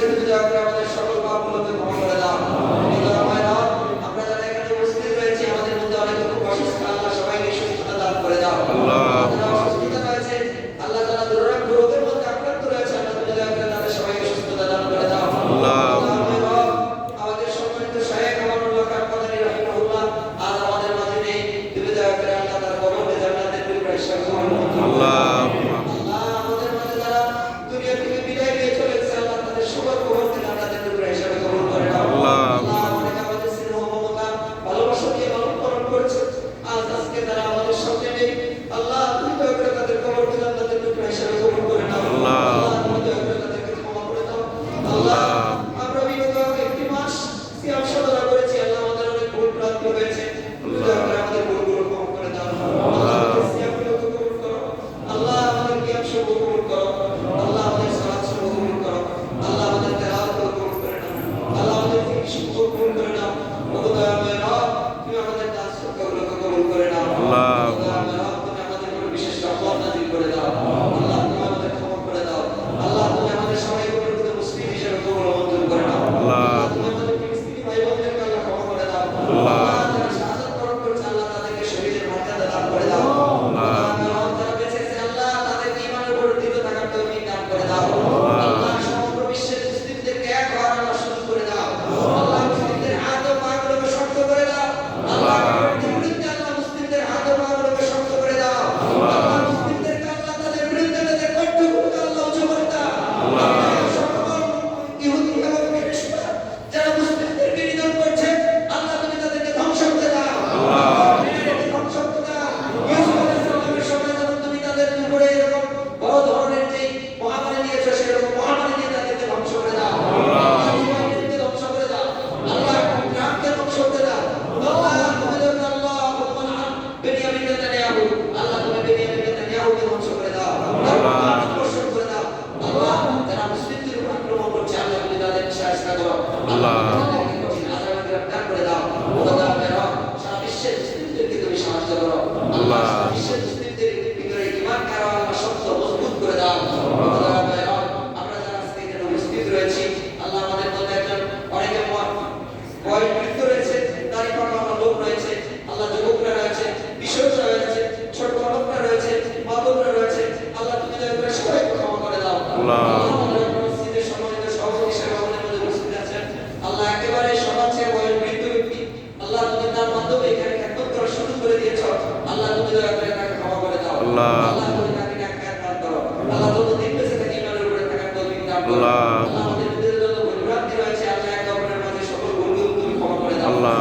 করেছেন আমাদের সকল করে দাও। আমরা যারা এখানে উপস্থিত সবাইকে সুস্থতা দান করে দাও। Thank you. আল্লাহ। আল্লাহ।